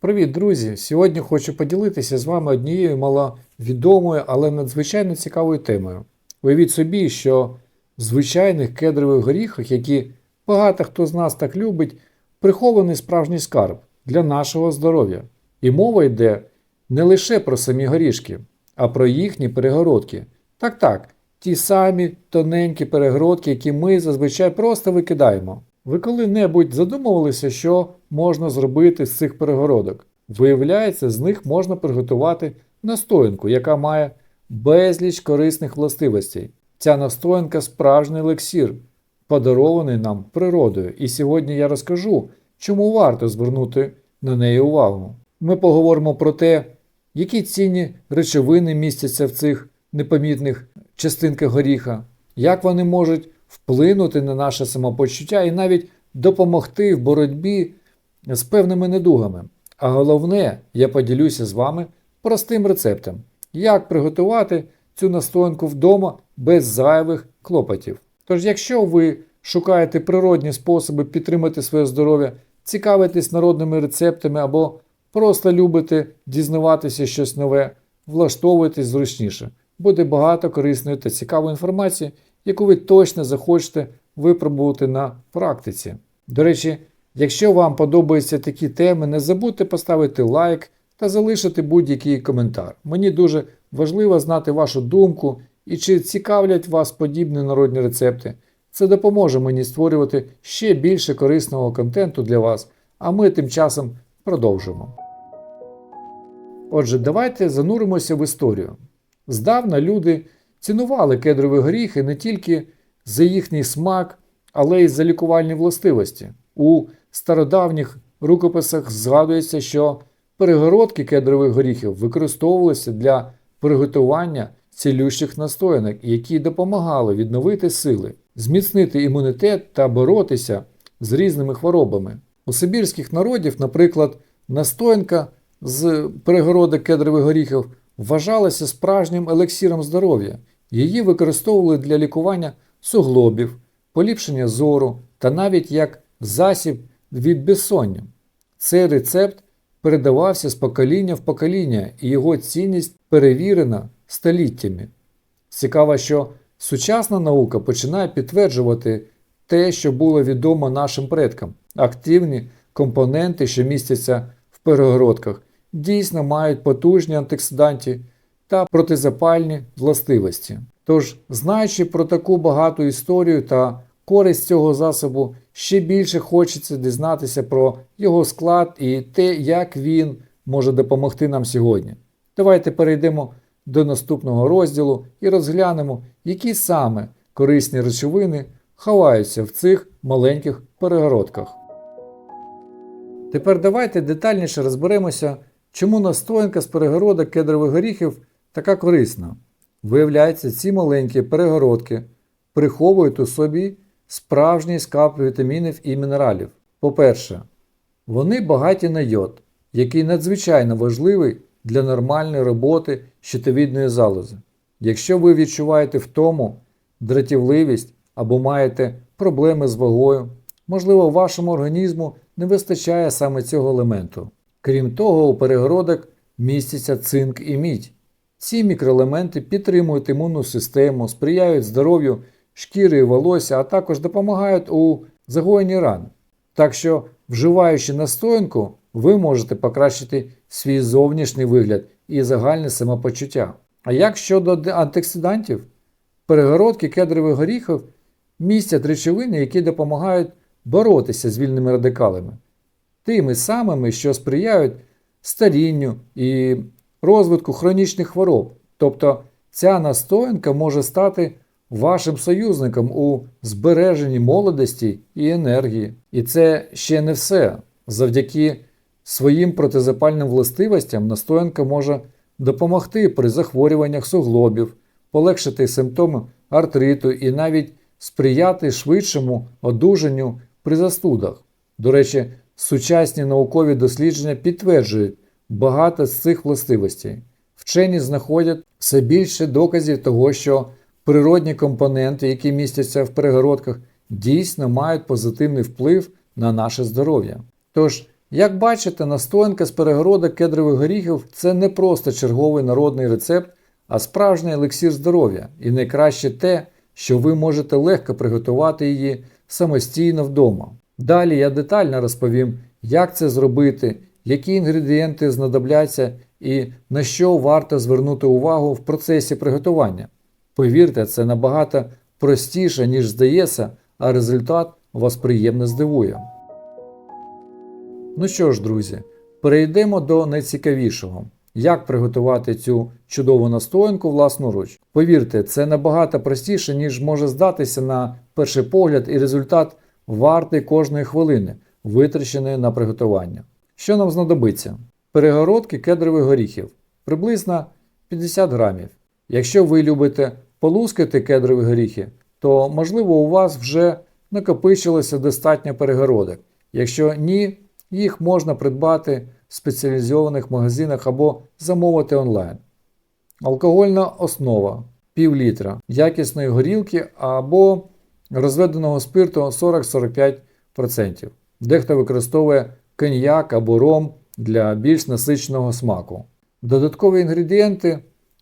Привіт, друзі! Сьогодні хочу поділитися з вами однією маловідомою, але надзвичайно цікавою темою. Уявіть собі, що в звичайних кедрових горіхах, які багато хто з нас так любить, прихований справжній скарб для нашого здоров'я. І мова йде не лише про самі горішки, а про їхні перегородки. Так так, ті самі тоненькі перегородки, які ми зазвичай просто викидаємо. Ви коли-небудь задумувалися, що можна зробити з цих перегородок? Виявляється, з них можна приготувати настоянку, яка має безліч корисних властивостей. Ця настоянка справжній елексір, подарований нам природою. І сьогодні я розкажу, чому варто звернути на неї увагу. Ми поговоримо про те, які цінні речовини містяться в цих непомітних частинках горіха, як вони можуть вплинути на наше самопочуття і навіть допомогти в боротьбі з певними недугами. А головне, я поділюся з вами простим рецептом, як приготувати цю настоянку вдома без зайвих клопотів. Тож, якщо ви шукаєте природні способи підтримати своє здоров'я, цікавитесь народними рецептами або просто любите дізнаватися щось нове, влаштовуйтесь зручніше. Буде багато корисної та цікавої інформації, яку ви точно захочете випробувати на практиці. До речі, якщо вам подобаються такі теми, не забудьте поставити лайк та залишити будь-який коментар. Мені дуже важливо знати вашу думку і чи цікавлять вас подібні народні рецепти. Це допоможе мені створювати ще більше корисного контенту для вас, а ми тим часом продовжимо. Отже, давайте зануримося в історію. Здавна люди цінували кедрові горіхи не тільки за їхній смак, але й за лікувальні властивості. У стародавніх рукописах згадується, що перегородки кедрових горіхів використовувалися для приготування цілющих настоянок, які допомагали відновити сили, зміцнити імунітет та боротися з різними хворобами. У сибірських народів, наприклад, настоянка з перегородок кедрових горіхів вважалася справжнім елексіром здоров'я. Її використовували для лікування суглобів, поліпшення зору та навіть як засіб від безсоння. Цей рецепт передавався з покоління в покоління, і його цінність перевірена століттями. Цікаво, що сучасна наука починає підтверджувати те, що було відомо нашим предкам. Активні компоненти, що містяться в перегородках, дійсно мають потужні антиоксиданти та протизапальні властивості. Тож, знаючи про таку багату історію та користь цього засобу, ще більше хочеться дізнатися про його склад і те, як він може допомогти нам сьогодні. Давайте перейдемо до наступного розділу і розглянемо, які саме корисні речовини ховаються в цих маленьких перегородках. Тепер давайте детальніше розберемося, чому настоянка з перегородок кедрових горіхів така корисна. Виявляється, ці маленькі перегородки приховують у собі справжній скарб вітамінів і мінералів. По-перше, вони багаті на йод, який надзвичайно важливий для нормальної роботи щитовідної залози. Якщо ви відчуваєте втому, дратівливість або маєте проблеми з вагою, можливо, вашому організму не вистачає саме цього елементу. Крім того, у перегородок містяться цинк і мідь. Ці мікроелементи підтримують імунну систему, сприяють здоров'ю шкіри і волосся, а також допомагають у загоєнні ран. Так що, вживаючи настоянку, ви можете покращити свій зовнішній вигляд і загальне самопочуття. А як щодо антиоксидантів, перегородки кедрових горіхів містять речовини, які допомагають боротися з вільними радикалами, тими самими, що сприяють старінню і розвитку хронічних хвороб. Тобто ця настоянка може стати вашим союзником у збереженні молодості і енергії. І це ще не все. Завдяки своїм протизапальним властивостям настоянка може допомогти при захворюваннях суглобів, полегшити симптоми артриту і навіть сприяти швидшому одужанню при застудах. До речі, сучасні наукові дослідження підтверджують багато з цих властивостей. Вчені знаходять все більше доказів того, що природні компоненти, які містяться в перегородках, дійсно мають позитивний вплив на наше здоров'я. Тож, Як бачите, настоянка з перегородок кедрових горіхів це не просто черговий народний рецепт, а справжній елексір здоров'я і найкраще те, що ви можете легко приготувати її самостійно вдома. Далі я детально розповім, як це зробити, які інгредієнти знадобляться і на що варто звернути увагу в процесі приготування. Повірте, це набагато простіше, ніж здається, а результат вас приємно здивує. Ну що ж, друзі, перейдемо до найцікавішого. Як приготувати цю чудову настоянку власноруч? Повірте, це набагато простіше, ніж може здатися на перший погляд, і результат вартий кожної хвилини, витраченої на приготування. Що нам знадобиться? Перегородки кедрових горіхів приблизно 50 грамів. Якщо ви любите полускати кедрові горіхи, то можливо у вас вже накопичилося достатньо перегородок. Якщо ні, їх можна придбати в спеціалізованих магазинах або замовити онлайн. Алкогольна основа пів літра якісної горілки або розведеного спирту 40-45%. Дехто використовує коньяк або ром для більш насиченого смаку. Додаткові інгредієнти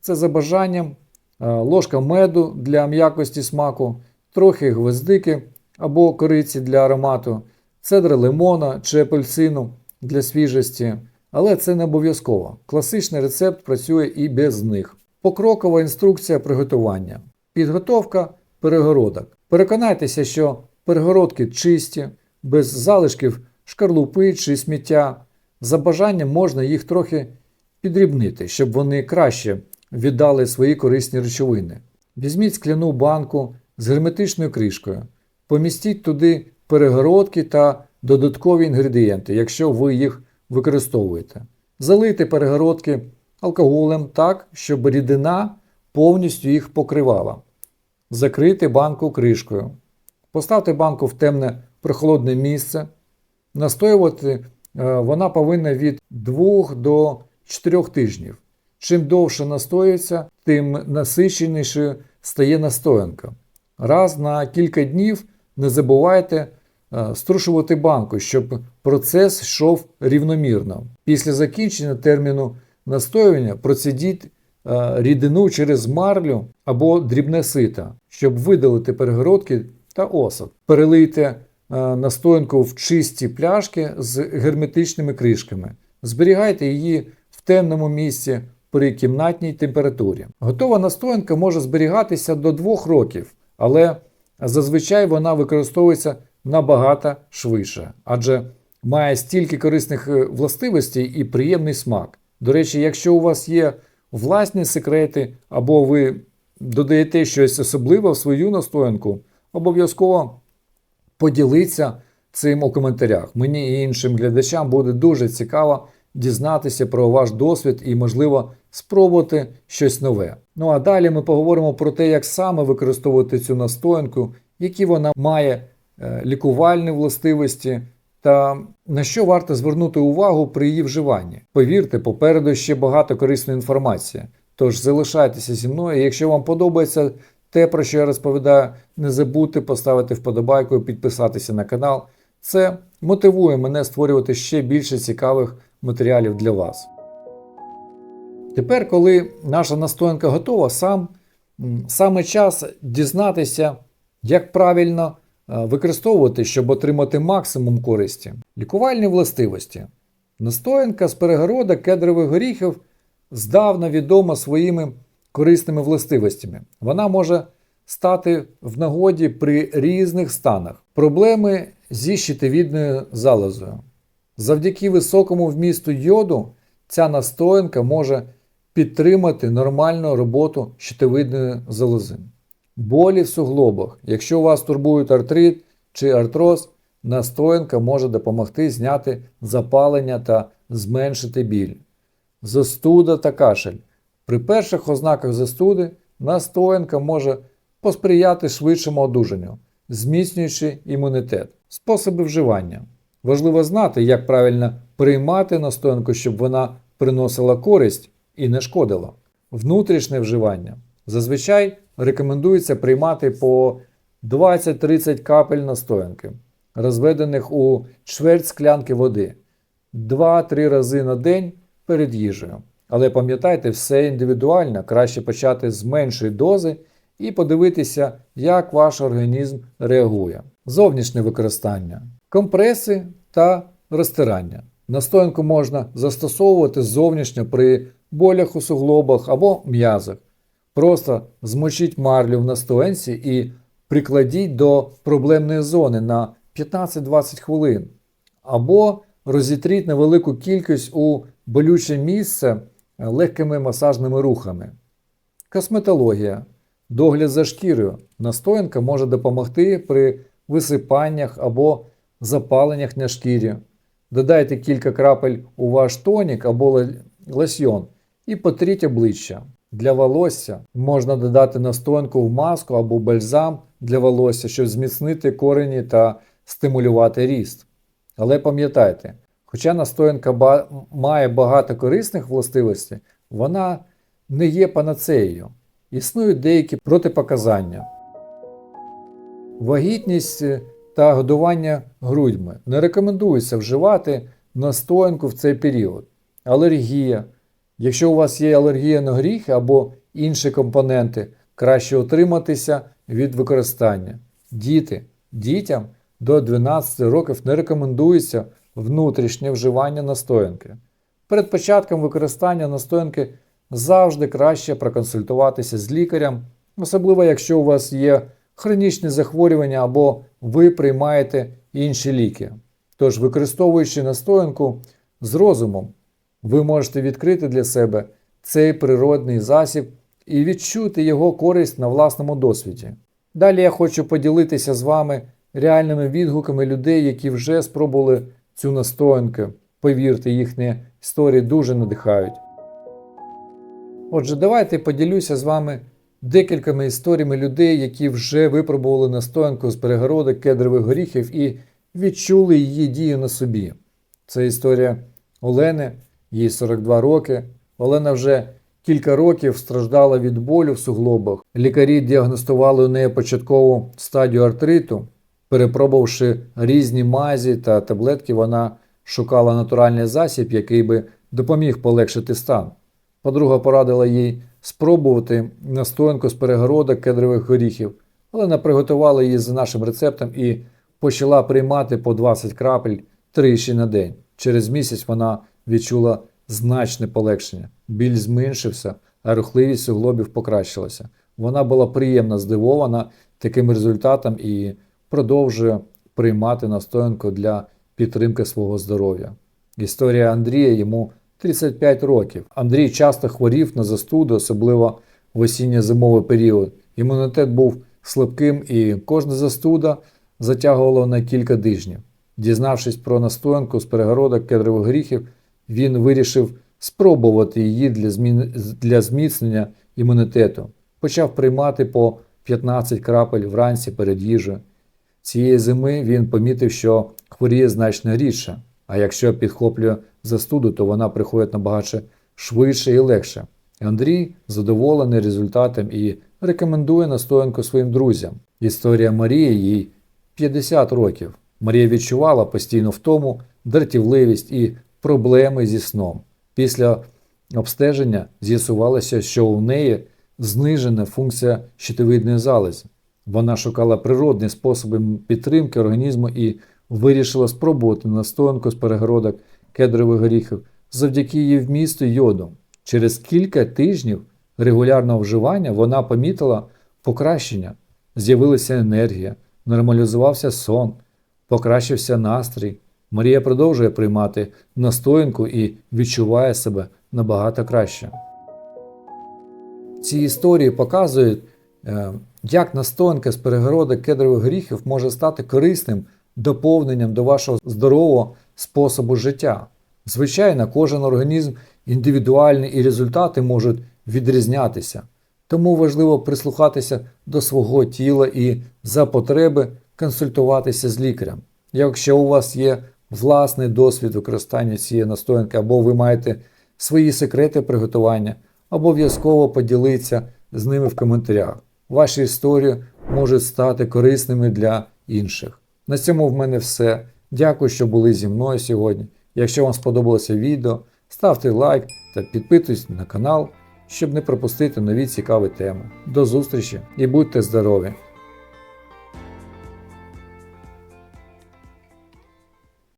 це за бажанням ложка меду для м'якості смаку, трохи гвоздики або кориці для аромату, цедра лимона чи апельсину для свіжості, але це не обов'язково. Класичний рецепт працює і без них. Покрокова інструкція приготування. Підготовка перегородок. Переконайтеся, що перегородки чисті, без залишків шкарлупи чи сміття. За бажанням можна їх трохи підрібнити, щоб вони краще віддали свої корисні речовини. Візьміть скляну банку з герметичною кришкою, помістіть туди перегородки та додаткові інгредієнти, якщо ви їх використовуєте. Залийте перегородки алкоголем так, щоб рідина повністю їх покривала. Закрийте банку кришкою. Поставте банку в темне прохолодне місце. Настоювати е, вона повинна від 2 до 4 тижнів. Чим довше настоюється, тим насиченішою стає настоянка. Раз на кілька днів не забувайте е, струшувати банку, щоб процес йшов рівномірно. Після закінчення терміну настоювання процедіть е, рідину через марлю або дрібне сито, щоб видалити перегородки та осад. Перелийте е, настоянку в чисті пляшки з герметичними кришками. Зберігайте її в темному місці при кімнатній температурі. Готова настоянка може зберігатися до 2 років, але зазвичай вона використовується набагато швидше, адже має стільки корисних е, властивостей і приємний смак. До речі, якщо у вас є власні секрети, або ви додаєте щось особливе в свою настоянку, обов'язково поділіться цим у коментарях. Мені і іншим глядачам буде дуже цікаво дізнатися про ваш досвід і, можливо, спробувати щось нове. Ну а далі ми поговоримо про те, як саме використовувати цю настоянку, які вона має е, лікувальні властивості. Та на що варто звернути увагу при її вживанні? Повірте, попереду ще багато корисної інформації. Тож залишайтеся зі мною. Якщо вам подобається те, про що я розповідаю, не забудьте поставити вподобайку і підписатися на канал. Це мотивує мене створювати ще більше цікавих матеріалів для вас. Тепер, коли наша настоянка готова, сам, саме час дізнатися, як правильно е, використовувати, щоб отримати максимум користі. Лікувальні властивості. Настоянка з перегородок кедрових горіхів здавна відома своїми корисними властивостями. Вона може стати в нагоді при різних станах. Проблеми зі щитовідною залозою. Завдяки високому вмісту йоду ця настоянка може підтримати нормальну роботу щитовидної залози. Болі в суглобах. Якщо вас турбують артрит чи артроз, настоянка може допомогти зняти запалення та зменшити біль. Застуда та кашель. При перших ознаках застуди настоянка може посприяти швидшому одужанню, зміцнюючи імунітет. Способи вживання. Важливо знати, як правильно приймати настоянку, щоб вона приносила користь і не шкодила. Внутрішнє вживання. Зазвичай рекомендується приймати по 20-30 капель настоянки, розведених у чверть склянки води. 2-3 рази на день перед їжею. Але пам'ятайте, все індивідуально, краще почати з меншої дози і подивитися, як ваш організм реагує. Зовнішнє використання, компреси та розтирання. Настоянку можна застосовувати зовнішньо при болях у суглобах або м'язах. Просто змочіть марлю в настоянці і прикладіть до проблемної зони на 15-20 хвилин. Або розітріть невелику кількість у болюче місце легкими масажними рухами. Косметологія. Догляд за шкірою. Настоянка може допомогти при висипаннях або запаленнях на шкірі. Додайте кілька крапель у ваш тонік або лосьйон і потріть обличчя. Для волосся можна додати настоянку в маску або бальзам для волосся, щоб зміцнити корені та стимулювати ріст. Але пам'ятайте, хоча настоянка ба- має багато корисних властивостей, вона не є панацеєю. Існують деякі протипоказання. Вагітність е, та годування грудьми. Не рекомендується вживати настоянку в цей період. Алергія. Якщо у вас є алергія на горіхи або інші компоненти, краще утриматися від використання. Діти. Дітям до 12 років не рекомендується внутрішнє вживання настоянки. Перед початком використання настоянки завжди краще проконсультуватися з лікарем, особливо якщо у вас є хронічні захворювання або ви приймаєте інші ліки. Тож, використовуючи настоянку з розумом, ви можете відкрити для себе цей природний засіб і відчути його користь на власному досвіді. Далі я хочу поділитися з вами реальними відгуками людей, які вже спробували цю настоянку. Повірте, їхні історії дуже надихають. Отже, давайте поділюся з вами декількома історіями людей, які вже випробували настоянку з перегородок кедрових горіхів і відчули її дію на собі. Це історія Олени, їй 42 роки. Олена вже кілька років страждала від болю в суглобах. Лікарі діагностували у неї початкову стадію артриту. Перепробувавши різні мазі та таблетки, вона шукала натуральний засіб, який би допоміг полегшити стан. Подруга порадила їй спробувати настоянку з перегородок кедрових горіхів, але вона приготувала її за нашим рецептом і почала приймати по 20 крапель тричі на день. Через місяць вона відчула значне полегшення. Біль зменшився, а рухливість суглобів покращилася. Вона була приємно здивована таким результатом і продовжує приймати настоянку для підтримки свого здоров'я. Історія Андрія йому 35 років. Андрій часто хворів на застуду, особливо в осінньо-зимовий період. Імунітет був слабким і кожна застуда затягувала на кілька тижнів. Дізнавшись про настоянку з перегородок кедрових горіхів, він вирішив спробувати її для, змін... для зміцнення імунітету. Почав приймати по 15 крапель вранці перед їжею. Цієї зими він помітив, що хворіє значно рідше, а якщо підхоплює застуду, то вона приходить набагато швидше і легше. Андрій задоволений результатом і рекомендує настоянку своїм друзям. Історія Марії їй 50 років. Марія відчувала постійну втому, дратівливість і проблеми зі сном. Після обстеження з'ясувалося, що у неї знижена функція щитовидної залози. Вона шукала природні способи підтримки організму і вирішила спробувати настоянку з перегородок кедрових горіхів завдяки її вмісту йоду. Через кілька тижнів регулярного вживання вона помітила покращення, з'явилася енергія, нормалізувався сон, покращився настрій. Марія продовжує приймати настоянку і відчуває себе набагато краще. Ці історії показують, е, як настоянка з перегородок кедрових горіхів може стати корисним доповненням до вашого здорового способу життя. Звичайно, кожен організм індивідуальний і результати можуть відрізнятися, тому важливо прислухатися до свого тіла і за потреби консультуватися з лікарем. Якщо у вас є власний досвід використання цієї настоянки, або ви маєте свої секрети приготування, обов'язково поділіться з ними в коментарях. Ваші історії можуть стати корисними для інших. На цьому в мене все. Дякую, що були зі мною сьогодні. Якщо вам сподобалося відео, ставте лайк та підписуйтесь на канал, щоб не пропустити нові цікаві теми. До зустрічі і будьте здорові!